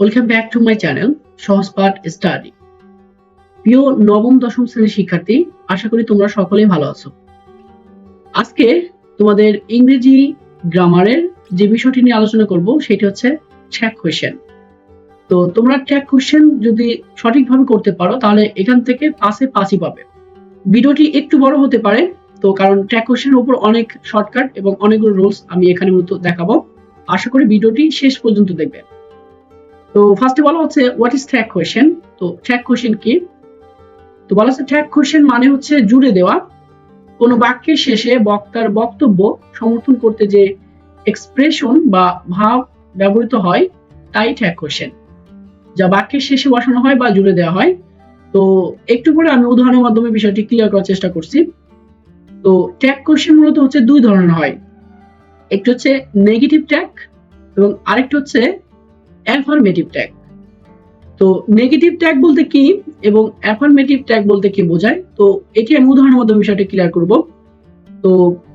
Welcome back to my channel Sahajpath study প্রিয় নবম, দশম শ্রেণির শিক্ষার্থী, আশা করি তোমরা সকলেই ভালো আছো। আজকে তোমাদের ইংরেজি গ্রামারের যে বিষয়টি নিয়ে আলোচনা করব, সেটি হচ্ছে ট্র্যাক কোয়েশ্চেন তো তোমরা ট্র্যাক কোয়েশ্চেন যদি সঠিকভাবে করতে পারো, তাহলে এখান থেকে পাশে পাঁচই পাবে। ভিডিওটি একটু বড় হতে পারে, তো কারণ ট্র্যাক কোয়েশ্চেনের উপর অনেক শর্টকাট এবং অনেকগুলো রুলস আমি এখানে মূলত দেখাবো। আশা করি ভিডিওটি শেষ পর্যন্ত দেখবে। তো ফার্স্টে বলা হচ্ছে হোয়াট ইজ ট্র্যাক কোয়েশ্চেন তো ট্র্যাক কোয়েশ্চেন কি? তো বলা হচ্ছে ট্র্যাক কোয়েশ্চেন মানে হচ্ছে জুড়ে দেওয়া। কোনো বাক্যের শেষে বক্তার বক্তব্য সমর্থন করতে যে এক্সপ্রেশন বা ভাব ব্যবহৃত হয়, তাই ট্র্যাক কোয়েশ্চেন যা বাক্যের শেষে বসানো হয় বা জুড়ে দেওয়া হয়। তো একটু পরে আমি উদাহরণের মাধ্যমে বিষয়টি ক্লিয়ার করার চেষ্টা করছি। তো ট্র্যাক কোয়েশ্চেন মূলত হচ্ছে দুই ধরনের হয়। একটি হচ্ছে নেগেটিভ ট্যাগ এবং আরেকটি হচ্ছে অ্যাফার্মেটিভ ট্যাগ তো নেগেটিভ ট্যাগ বলতে কি এবং অ্যাফার্মেটিভ ট্যাগ বলতে কি বোঝায়? তো এটি আমি উদাহরণের মাধ্যমে বিষয়টা ক্লিয়ার করব। তো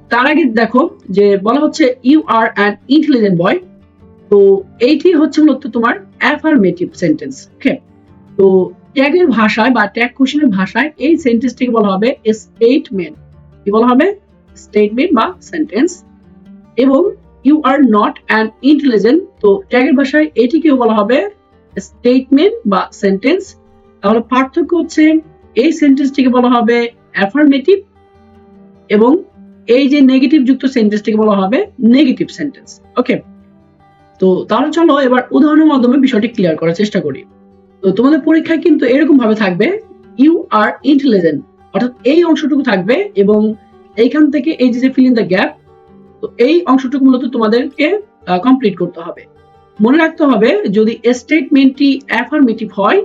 তার আগে দেখো যে বলা হচ্ছে you are an intelligent boy তো এইটি হচ্ছে মূলত তোমার অ্যাফার্মেটিভ সেন্টেন্স ওকে তো ট্যাগের ভাষায় বা ট্যাগ কোশ্চেনের ভাষায় এই সেন্টেন্সটিকে বলা হবে স্টেটমেন্ট কি বলা হবে? স্টেটমেন্ট বা সেন্টেন্স এবং you are not an intelligent তো ট্যাগের ভাষায় এটিকেও বলা হবে স্টেটমেন্ট বা সেন্টেন্স তাহলে পার্থক্য হচ্ছে এই সেন্টেন্সটিকে বলা হবে অ্যাফার্মেটিভ এবং এই যে নেগেটিভ যুক্ত সেন্টেন্সটিকে বলা হবে নেগেটিভ সেন্টেন্স ওকে তো তাহলে চলো এবার উদাহরণের মাধ্যমে বিষয়টি ক্লিয়ার করার চেষ্টা করি। তো তোমাদের পরীক্ষায় কিন্তু এরকম ভাবে থাকবে ইউ আর ইন্টেলিজেন্ট অর্থাৎ এই অংশটুকু থাকবে এবং এইখান থেকে এই যে ফিল ইন দ্য গ্যাপ তো এই অংশটুকু মূলত তোমাদেরকে কমপ্লিট করতে হবে। মনে রাখতে হবে, যদি স্টেটমেন্টটি অ্যাফার্মেটিভ হয়,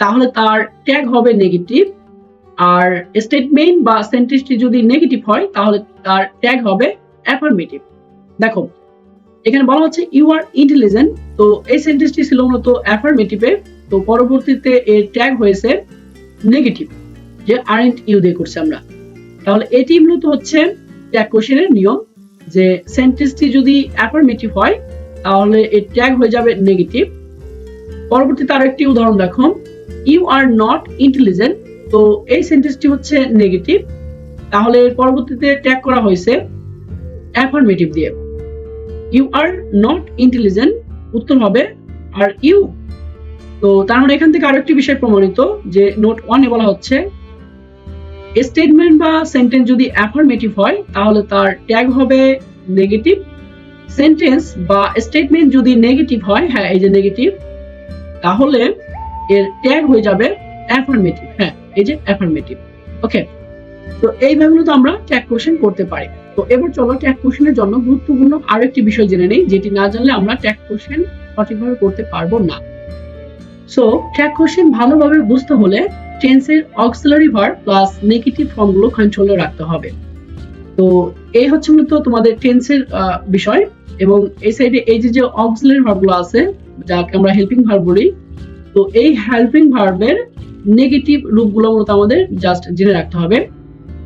তাহলে তার ট্যাগ হবে নেগেটিভ আর স্টেটমেন্ট বা সেন্টেন্সটি যদি নেগেটিভ হয়, তাহলে তার ট্যাগ হবে অ্যাফার্মেটিভ দেখো, এখানে বলা হচ্ছে ইউ আর ইন্টেলিজেন্ট তো এই সেন্টেন্সটি ছিল মূলত অ্যাফার্মেটিভে তো পরবর্তীতে এর ট্যাগ হয়েছে নেগেটিভ যে আরেন্ট ইউ দিয়ে করছি আমরা। তাহলে এটি মূলত হচ্ছে ট্যাগ কোশ্চেনের নিয়ম। যে সেন্টেন্সটি যদি অ্যাফার্মেটিভ হয়, তাহলে এর ট্যাগ হয়ে যাবে নেগেটিভ পরবর্তীতে আরও একটি উদাহরণ দেখো ইউ আর নট ইন্টেলিজেন্ট তো এই সেন্টেন্সটি হচ্ছে নেগেটিভ তাহলে পরবর্তীতে ট্যাগ করা হয়েছে অ্যাফার্মেটিভ দিয়ে। ইউ আর নট ইন্টেলিজেন্ট উত্তর হবে আর ইউ তো তার মানে এখান থেকে আরেকটি বিষয় প্রমাণিত, যে নোট ওয়ানে বলা হচ্ছে স্টেটমেন্ট বা সেন্টেন্স যদি অ্যাফার্মেটিভ হয়, তাহলে তার ট্যাগ হবে নেগেটিভ সেন্টেন্স বা স্টেটমেন্ট যদি নেগেটিভ হয় হ্যাঁ এই যে নেগেটিভ তাহলে এর ট্যাগ হয়ে যাবে অ্যাফার্মেটিভ হ্যাঁ এই যে অ্যাফার্মেটিভ ওকে তো এইভাবে তো আমরা ট্যাগ কোশ্চেন করতে পারি। তো এবার চলো ট্যাগ কোশ্চেনের জন্য গুরুত্বপূর্ণ আরও একটি বিষয় জেনে নেই, যেটি না জানলে আমরা ট্যাগ কোশ্চেন সঠিকভাবে করতে পারব না। সো ট্যাগ কোশ্চেন ভালোভাবে বুঝতে হলে টেন্সের অক্সিলারি ভার্ব প্লাস নেগেটিভ ফর্মগুলো কন্ট্রোলে রাখতে হবে। তো এই হচ্ছে মূলত তোমাদের টেন্সের বিষয় এবং এই সাইডে এই যে যে অক্সিলারি ভার্বগুলো আছে, যাকে আমরা হেল্পিং ভার্ব বলি, তো এই হেল্পিং ভার্বের নেগেটিভ রূপগুলো মূলত আমাদের জাস্ট জেনে রাখতে হবে।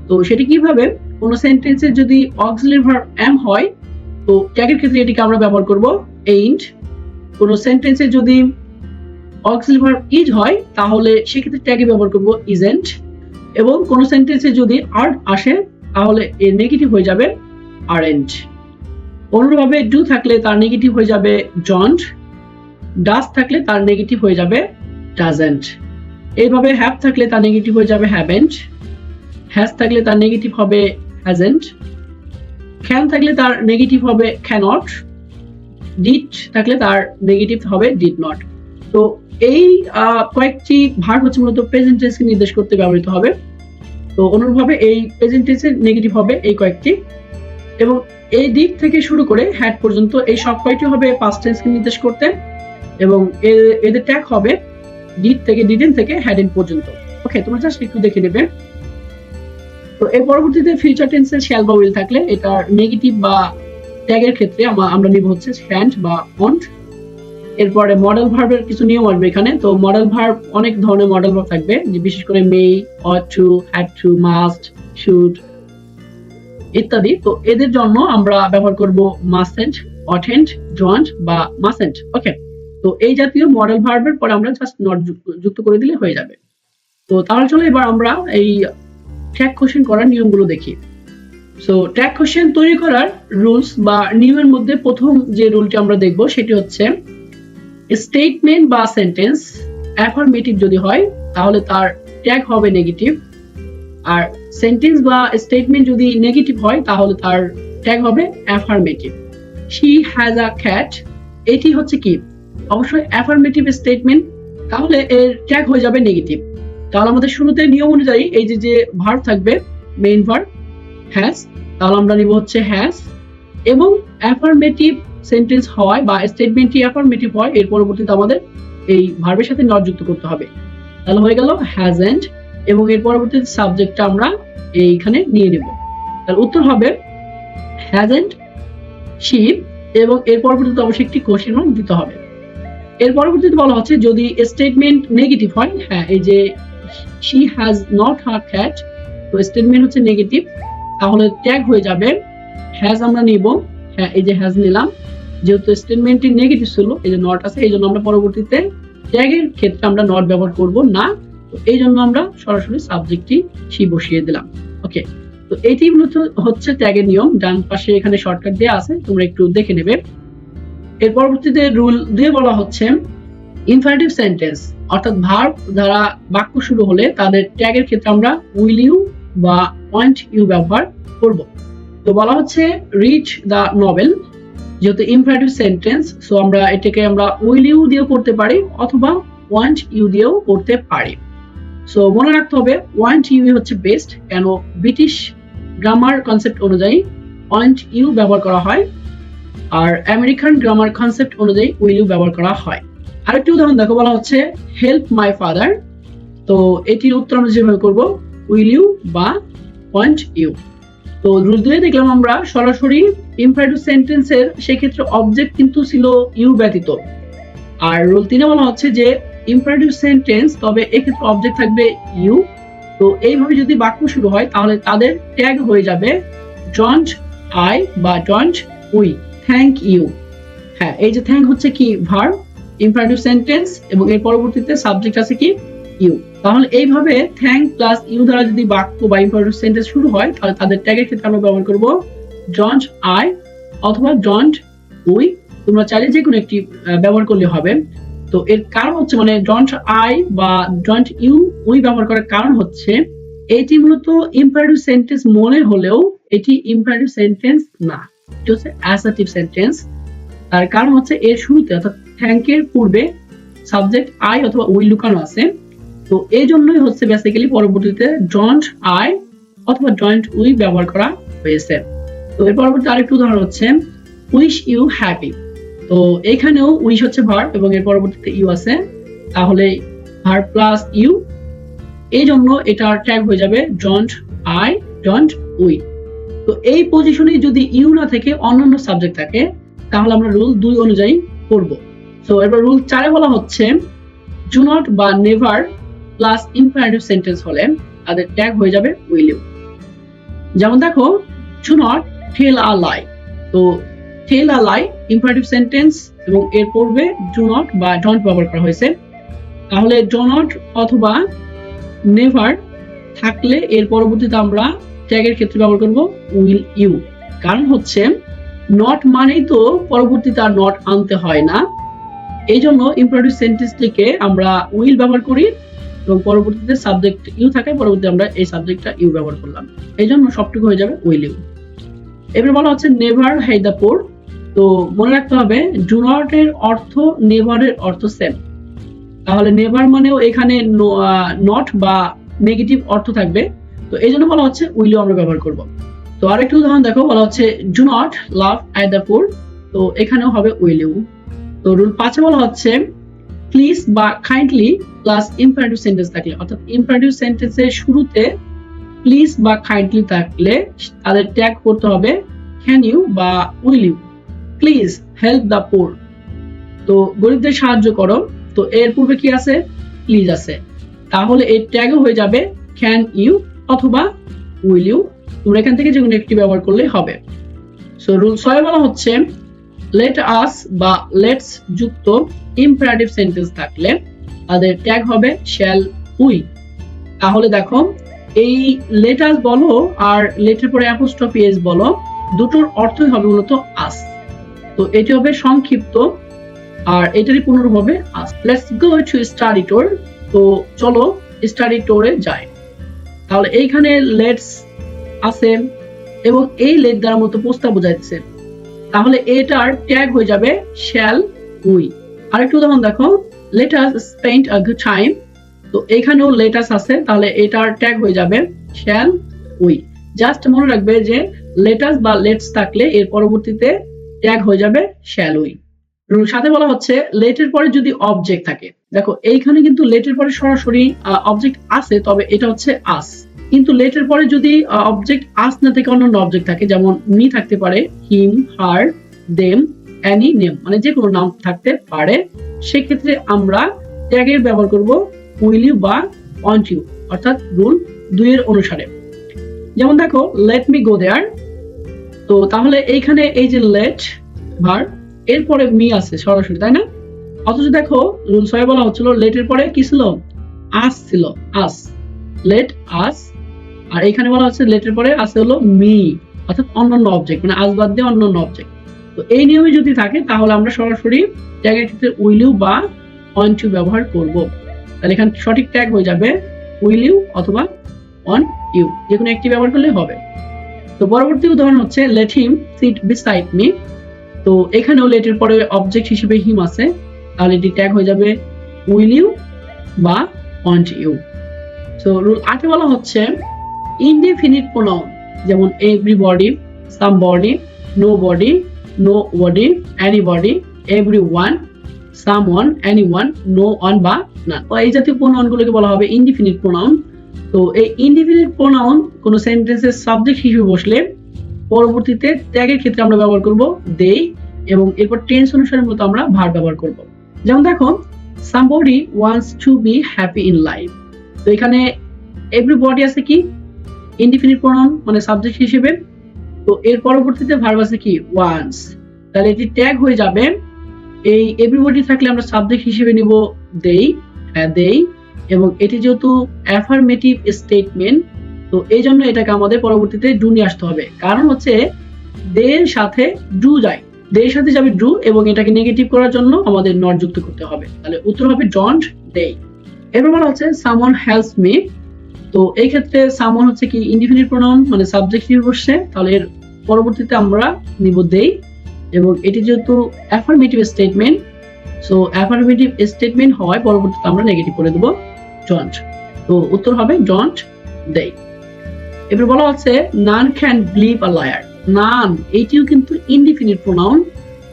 তো সেটি কীভাবে? কোনো সেন্টেন্সে যদি অক্সিলারি ভার্ব এম হয়, তো ট্যাগের ক্ষেত্রে এটিকে আমরা ব্যবহার করব এইন্ট কোনো সেন্টেন্সে যদি অক্সিলারি ভার্ব ইজ হয়, তাহলে সেক্ষেত্রে ট্যাগে ব্যবহার করব ইজেন্ট। এবং কোনো সেন্টেন্সে যদি আর্ট আসে, তাহলে এর নেগেটিভ হয়ে যাবে আরেন্ট অন্যভাবে ডু থাকলে তার নেগেটিভ হয়ে যাবে জন্ট ডাস থাকলে তার নেগেটিভ হয়ে যাবে ডাজেন্ট। এইভাবে হ্যাভ থাকলে তার নেগেটিভ হয়ে যাবে হ্যাভেন্ট। হ্যাজ থাকলে তার নেগেটিভ হবে হ্যাজেন্ট। ক্যান থাকলে তার নেগেটিভ হবে ক্যানট। ডিড থাকলে তার নেগেটিভ হবে ডিড নট। তো এই কয়েকটি ভার্ব হচ্ছে মূলত প্রেজেন্ট টেন্সকে নির্দেশ করতে ব্যবহৃত হবে। তো অনুরূপভাবে এই প্রেজেন্ট টেন্সের নেগেটিভ হবে এই কয়েকটি। এবং এই দিক থেকে শুরু করে হ্যাড পর্যন্ত এই সব কয়টি হবে পাস্ট টেন্সকে নির্দেশ করতে। এবং এদের ট্যাগ হবে ডিড থেকে ডিডেন থেকে হ্যাডেন পর্যন্ত। ওকে তোমরা জাস্ট একটু দেখে নেবে। তো এর পরবর্তীতে ফিউচার টেন্সের শ্যাল বা উইল থাকলে এটা নেগেটিভ বা ট্যাগের ক্ষেত্রে আমরা নিব হচ্ছে হ্যান্ড বা অন্ট এরপরে মডেল ভার্বের কিছু নিয়ম আসবে এখানে। তো মডেল ভার্ব অনেক ধরনের মডেল ভার্ব থাকবে। যে বিশেষ করে may ought to had to must should ইত্যাদি। তো এদের জন্য আমরা ব্যবহার করব মাসেন্ট অটেন্ট জয়েন্ট বা মাসেন্ট ওকে তো এই জাতীয় মডেল ভার্বের পরে আমরা জাস্ট নট যুক্ত করে দিলে হয়ে যাবে। তো তাহলে চলো এবার আমরা এই ট্র্যাক কোশ্চেন করার নিয়মগুলো দেখি। সো ট্র্যাক কোশ্চেন তৈরি করার রুলস বা নিয়মের মধ্যে প্রথম যে রুলটি আমরা দেখব, সেটি হচ্ছে স্টেটমেন্ট বা সেন্টেন্স অ্যাফার্মেটিভ যদি হয়, তাহলে তার ট্যাগ হবে নেগেটিভ আর সেন্টেন্স বা স্টেটমেন্ট যদি নেগেটিভ হয়, তাহলে তার ট্যাগ হবে affirmative she has a cat এটি হচ্ছে কি? অবশ্যই অ্যাফার্মেটিভ স্টেটমেন্ট তাহলে এর ট্যাগ হয়ে যাবে নেগেটিভ তাহলে আমাদের শুরুতে নিয়ম অনুযায়ী এই যে যে ভার্ব থাকবে মেইন ভার্ব হ্যাজ তাহলে আমরা নিব হচ্ছে হ্যাজ এবং অ্যাফার্মেটিভ সেন্টেন্স হয় বা স্টেটমেন্টটি অ্যাফার্মেটিভ হয়, এর পরবর্তীতে আমাদের এই ভার্বের সাথে নট যুক্ত করতে হবে। তাহলে হয়ে গেল হ্যাজেন্ট এবং এর পরবর্তীতে সাবজেক্টটা আমরা এইখানে নিয়ে নেব। তাহলে উত্তর হবে হ্যাজেন্ট শিপ এবং এর পরবর্তীতে অবশ্যই একটি কোশ্চেন মার্ক দিতে হবে। এর পরবর্তীতে বলা হচ্ছে, যদি স্টেটমেন্ট নেগেটিভ হয় হ্যাঁ এই যে she has not her cat তো স্টেটমেন্ট হচ্ছে নেগেটিভ তাহলে ট্যাগ হয়ে যাবে হ্যাজ আমরা নিব হ্যাঁ এই যে হ্যাজ নিলাম যেহেতু স্টেটমেন্টটি নেগেটিভ ছিল এই যে নট আছে এই জন্য আমরা পরবর্তীতে ট্যাগের ক্ষেত্রে আমরা নট ব্যবহার করব না। তো এই জন্য আমরা সরাসরি সাবজেক্টটি সি বসিয়ে দিলাম। ওকে তো এটি মূলত হচ্ছে ট্যাগের নিয়ম। ডান পাশে এখানে শর্টকাট দেওয়া আছে, তোমরা একটু দেখে নেবে। এর পরবর্তীতে রুল দিয়ে বলা হচ্ছে ইনফারেটিভ সেন্টেন্স অর্থাৎ ভার্ব দ্বারা বাক্য শুরু হলে তাদের ট্যাগের ক্ষেত্রে আমরা উইল ইউ বা পয়েন্ট ইউ ব্যবহার করব। তো বলা হচ্ছে রিচ দ্য নভেল যেহেতু ইনফারেটিভ সেন্টেন্স সো আমরা এটাকে আমরা উইল ইউ দিয়েও করতে পারি অথবা ওয়ান্ট ইউ দিয়েও করতে পারি। সো মনে রাখতে হবে ওয়ান্ট ইউ হচ্ছে বেস্ট কেন ব্রিটিশ গ্রামার কনসেপ্ট অনুযায়ী ওয়ান্ট ইউ ব্যবহার করা হয়, আর আমেরিকান গ্রামার কনসেপ্ট অনুযায়ী উইল ইউ ব্যবহার করা হয়। আরেকটি উদাহরণ দেখো, বলা হচ্ছে হেল্প মাই ফাদার তো এটির উত্তর আমরা যেভাবে করব উইল ইউ বা ওয়ান্ট ইউ তো রুল দিয়ে দেখলাম আমরা সরাসরি ইমপ্রাইটিভ সেন্টেন্সের সেক্ষেত্রে অবজেক্ট কিন্তু ছিল ইউ ব্যতীত। আর রুল তিনে বলা হচ্ছে যে ইমপ্রাইটিভ সেন্টেন্স তবে এক্ষেত্রে অবজেক্ট থাকবে ইউ। তো এইভাবে যদি বাক্য শুরু হয়, তাহলে তাদের ট্যাগ হয়ে যাবে ডন্ট আই বা ডন্ট উই থ্যাংক ইউ হ্যাঁ এই যে থ্যাংক হচ্ছে কি ভার ইমপ্রাইটিভ সেন্টেন্স এবং এর পরবর্তীতে সাবজেক্ট আছে কি ইউ তাহলে এইভাবে থ্যাংক প্লাস ইউ দ্বারা যদি বাক্য বা ইম্পর্টেন্ট সেন্টেন্স শুরু হয়, তাহলে তাদের ট্যাগের ক্ষেত্রে আমরা ব্যবহার করব ডন্ট আই অথবা ডন্ট উই তোমরা চাইলে যে কোনো একটি ব্যবহার করলে হবে। তো এর কারণ হচ্ছে মানে ডন্ট আই বা ডন্ট ইউ উই ব্যবহার করার কারণ হচ্ছে এটি মূলত ইম্পারেটিভ সেন্টেন্স মনে হলেও এটি ইম্পারেটিভ সেন্টেন্স না। এটি হচ্ছে অ্যাসার্টিভ সেন্টেন্স তার কারণ হচ্ছে এর শুরুতে অর্থাৎ থ্যাংকের পূর্বে সাবজেক্ট আই অথবা উই লুকানো আছে। তো এই জন্যই হচ্ছে বেসিক্যালি পরবর্তীতে ডন্ট আই অথবা জয়েন্ট উই ব্যবহার করা হয়েছে। তো এর পরবর্তী আরেকটি উদাহরণ হচ্ছে উইশ ইউ হ্যাপি তো এখানেও উইশ হচ্ছে ভার্ব এবং এর পরবর্তীতে ইউ আছে। তাহলে ভার্ব প্লাস ইউ এই জন্য এটার ট্যাগ হয়ে যাবে ডন্ট আই ডন্ট উই তো এই পজিশনে যদি ইউ না থেকে, অন্যান্য সাবজেক্ট থাকে, তাহলে আমরা রুল দুই অনুযায়ী করব। সো এবার রুল চারে বলা হচ্ছে ডু নট বা নেভার প্লাস ইনফারেটিভ সেন্টেন্স হলে তাদের ট্যাগ হয়ে যাবে উইল ইউ যেমন দেখো do not tell a lie তো টেল আ লাই ইনফারেটিভ সেন্টেন্স এবং এর পূর্বে ডু নট বা ডন্ট ব্যবহার করা হয়েছে। তাহলে ডো নট অথবা নেভার থাকলে এর পরবর্তীতে আমরা ট্যাগের ক্ষেত্রে ব্যবহার করব উইল ইউ কারণ হচ্ছে নট মানেই তো পরবর্তীতে আর নট আনতে হয় না। এই জন্য ইম্পারেটিভ সেন্টেন্সটিকে আমরা উইল ব্যবহার করি এবং পরবর্তীতে সাবজেক্ট ইউ থাকে, পরবর্তীতে আমরা এই সাবজেক্টটা ইউ ব্যবহার করলাম। এই জন্য সবটুকু হয়ে যাবে উইল ইউ এবার বলা হচ্ছে নেভার হাই দ্য পোর। তো মনে রাখতে হবে ডু নট এর অর্থ নেভারের অর্থ সেম তাহলে নেভার মানেও এখানে নট বা নেগেটিভ অর্থ থাকবে। তো এই জন্য বলা হচ্ছে উইল ইউ আমরা ব্যবহার করব। তো আরেকটি উদাহরণ দেখো, বলা হচ্ছে do not love at the poor তো এখানেও হবে উইল ইউ তো রুল পাঁচে বলা হচ্ছে প্লিজ বা কাইন্ডলি প্লাস ইম্পারেটিভ সেন্টেন্স থাকলে, অর্থাৎ ইম্পারেটিভ সেন্টেন্সের শুরুতে প্লিজ বা কাইন্ডলি থাকলে তাদের ট্যাগ করতে হবে ক্যান ইউ বা will you please help the poor তো গরিবদের সাহায্য করো। তো এর পূর্বে কি আছে? প্লিজ আছে। তাহলে এর ট্যাগও হয়ে যাবে ক্যান ইউ অথবা উইল ইউ তোমরা এখান থেকে যে কোনো একটি ব্যবহার করলে হবে। সো রুল ছয় বলা হচ্ছে লেট আস বা লেটস যুক্ত ইম্পারেটিভ সেন্টেন্স থাকলে তাদের ট্যাগ হবে শ্যাল উই তাহলে দেখো, এই লেটাস বলো আর লেটের পরে অ্যাপোস্ট্রফি এস বলো, দুটোর অর্থই হবে মূলত আস তো এটি হবে সংক্ষিপ্ত আর এটারই পুনরূপ হবে us let's go to study tour তো চলো স্টাডি টোরে যাই। তাহলে এইখানে লেটস আছে এবং এই লেট দ্বারা মতো প্রস্তাব বোঝাইছে তাহলে এটার ট্যাগ হয়ে যাবে শ্যাল উই আরেকটু উদাহরণ দেখো let us spend a good time তো এখানেও লেটাস আছে, তাহলে এটার ট্যাগ হয়ে যাবে শ্যাল উই জাস্ট মনে রাখবে যে লেটাস বা লেটস থাকলে এর পরবর্তীতে ট্যাগ হয়ে যাবে শ্যাল উই সাথে বলা হচ্ছে লেটের পরে যদি অবজেক্ট থাকে। দেখো, এইখানে কিন্তু লেটের পরে সরাসরি অবজেক্ট আছে, তবে এটা হচ্ছে আস কিন্তু লেটের পরে যদি অবজেক্ট আস না থেকে অন্যান্য অবজেক্ট থাকে, যেমন মি থাকতে পারে him her them any name মানে যে কোনো নাম থাকতে পারে, সেক্ষেত্রে আমরা ট্যাগের ব্যবহার করব উইল ইউ বা ওয়ান্ট ইউ অর্থাৎ রুল দুইয়ের অনুসারে। যেমন দেখো লেট মি গো দেয়ার তো তাহলে এইখানে এই যে লেট ভার এরপরে মি আছে সরাসরি, তাই না? অথচ দেখো রুল ছয় বলা হচ্ছিল লেটের পরে কি ছিল? আস ছিল আস লেট আস আর এখানে বলা হচ্ছে লেটের পরে আছে হলো মি অর্থাৎ অন্যান্য অবজেক্ট মানে আস বাদ দিয়ে অন্যান্য অবজেক্ট তো এই নিয়মে যদি থাকে, তাহলে আমরা সরাসরি ট্যাগের ক্ষেত্রে উইল ইউ বা অন টু ব্যবহার করব। তাহলে এখানে সঠিক ট্যাগ হয়ে যাবে উইল ইউ অথবা অন ইউ যে কোনো একটি ব্যবহার করলে হবে। তো পরবর্তী উদাহরণ হচ্ছে let him sit beside me তো এখানেও লেটের পরে অবজেক্ট হিসেবে হিম আছে। তাহলে এটি ট্যাগ হয়ে যাবে উইল ইউ বা ওয়ান্ট ইউ তো রুল আটে বলা হচ্ছে ইনডিফিনিট প্রোনাউন যেমন everybody somebody nobody nobody anybody everyone someone anyone no. One বা না এই জাতীয় প্রোনাউনগুলোকে বলা হবে ইনডিফিনিট প্রোনাউন তো এই ইনডিফিনিট প্রোনাউন কোনো সেন্টেন্সের সাবজেক্ট হিসেবে বসলে পরবর্তীতে ট্যাগের ক্ষেত্রে আমরা ব্যবহার করব দেই এবং এরপর টেন্স অনুসারে মতো আমরা ভার ব্যবহার করব। যেমন দেখো somebody wants to be happy in life তো এখানে এভরিবডি আছে কি? ইনডিফিনিট প্রোনাউন মানে সাবজেক্ট হিসেবে। তো এর পরবর্তীতে ভার্ব আছে কি? ওয়ান্স তাহলে এটি ট্যাগ হয়ে যাবে। এই এভরিবডি থাকলে আমরা সাবজেক্ট হিসেবে নিব দেই হ্যাঁ দেই এবং এটি যেহেতু অ্যাফার্মেটিভ স্টেটমেন্ট তো এই জন্য এটাকে আমাদের পরবর্তীতে ডু নিয়ে আসতে হবে। কারণ হচ্ছে দের সাথে ডু যায়। দের সাথে যাবে ডু এবং এটাকে নেগেটিভ করার জন্য আমাদের নট যুক্ত করতে হবে। তাহলে উত্তর হবে ডন্ট দে এরপর হচ্ছে সামন হেল্পস মি তো এই ক্ষেত্রে সামন হচ্ছে কি ইনডিফিনিট প্রোনাউন মানে সাবজেক্ট হিসেবে বসছে। তাহলে এর পরবর্তীতে আমরা নিব দেই এবং এটি যেহেতু affirmative statement so affirmative statement হওয়ায় পরবর্তীতে আমরা নেগেটিভ করে দেব ডন্ট তো উত্তর হবে ডন্ট দে এবার বলা হচ্ছে none can believe a liar none এইটিও কিন্তু ইনডিফিনিট প্রোনাউন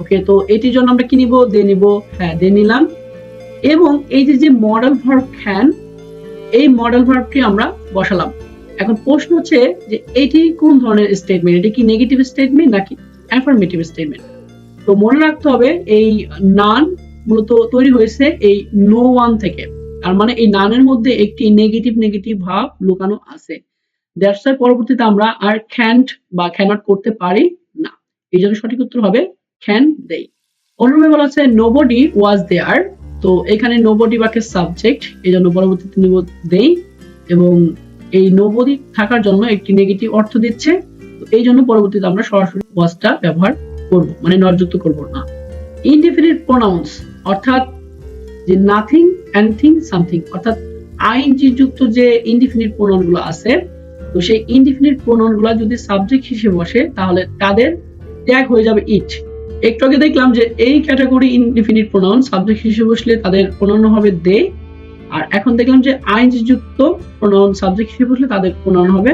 ওকে, তো এটির জন্য আমরা কি নিব? দে নিব। হ্যাঁ দে নিলাম। এবং এই যে যে মডেল ভার্ব ক্যান এই মডেল ভার্বটি আমরা বসালাম। এখন প্রশ্ন হচ্ছে যে এটি কোন ধরনের স্টেটমেন্ট এটি কি নেগেটিভ স্টেটমেন্ট নাকি অ্যাফার্মেটিভ স্টেটমেন্ট তো মনে রাখতে হবে এই নান মূলত তৈরি হয়েছে এই নো ওয়ান থেকে। তার মানে এই নানের মধ্যে একটি নেগেটিভ নেগেটিভ ভাব লুকানো আছে। দ্যাটস পরবর্তীতে আমরা আর ক্যান্ট বা ক্যানট করতে পারি না। এই জন্য সঠিক উত্তর হবে খ্যান দেই অনুরূপে বলা হচ্ছে নোবডি ওয়াজ দেয়ার তো এখানে নোবডি বাক্যের সাবজেক্ট এই জন্য পরবর্তীতে নিব দেই এবং এই নোবডি থাকার জন্য একটি নেগেটিভ অর্থ দিচ্ছে। এই জন্য পরবর্তীতে আমরা সরাসরি ওয়াজটা ব্যবহার করব মানে নট যুক্ত করব না। ইনডিফিনিট প্রোনাউন্স অর্থাৎ যে নাথিং এনিথিং সামথিং অর্থাৎ আইনজি যুক্ত যে ইনডিফিনিট প্রোনাউনগুলো আছে, তো সেই ইনডিফিনিট প্রোনাউনগুলো যদি সাবজেক্ট হিসেবে বসে, তাহলে তাদের ট্যাগ হয়ে যাবে ইট একটু আগে দেখলাম যে এই ক্যাটাগরি ইনডিফিনিট প্রোনাউন সাবজেক্ট হিসেবে বসলে তাদের প্রোনাউন হবে দে আর এখন দেখলাম যে আইনজি যুক্ত প্রোনাউন সাবজেক্ট হিসেবে বসলে তাদের প্রোনাউন হবে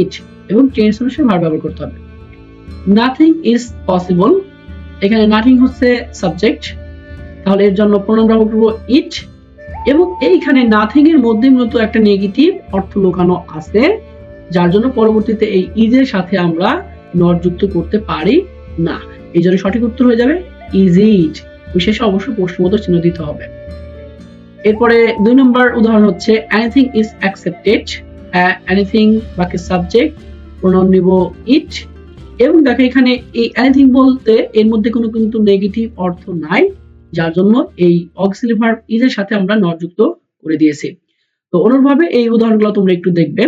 ইট এবং টেন্স অনুসারে ভার ব্যবহার করতে হবে। নাথিং ইজ পসিবল এখানে নাথিং হচ্ছে সাবজেক্ট তাহলে এর জন্য প্রোনাউন ব্যবহার করব ইট এবং এইখানে নাথিং এর মধ্যে মূলত একটা নেগেটিভ অর্থ লুকানো আছে, যার জন্য পরবর্তীতে এই ইজের সাথে আমরা নট যুক্ত করতে পারি না। এই জন্য সঠিক উত্তর হয়ে যাবে ইজ ইট বিশেষে অবশ্যই প্রশ্নবোধ চিহ্ন দিতে হবে। এরপরে দুই নম্বর উদাহরণ হচ্ছে এনিথিং ইজ অ্যাকসেপ্টেড এনিথিং বাকি সাবজেক্ট প্রোনাউন নিব ইট এবং দেখো এখানে এই এনিথিং বলতে এর মধ্যে কোনো কিন্তু নেগেটিভ অর্থ নাই, যার জন্য এই অক্সিলিভার ইজের সাথে আমরা নট যুক্ত করে দিয়েছি। তো অনুরূপভাবে এই উদাহরণগুলো তোমরা একটু দেখবে।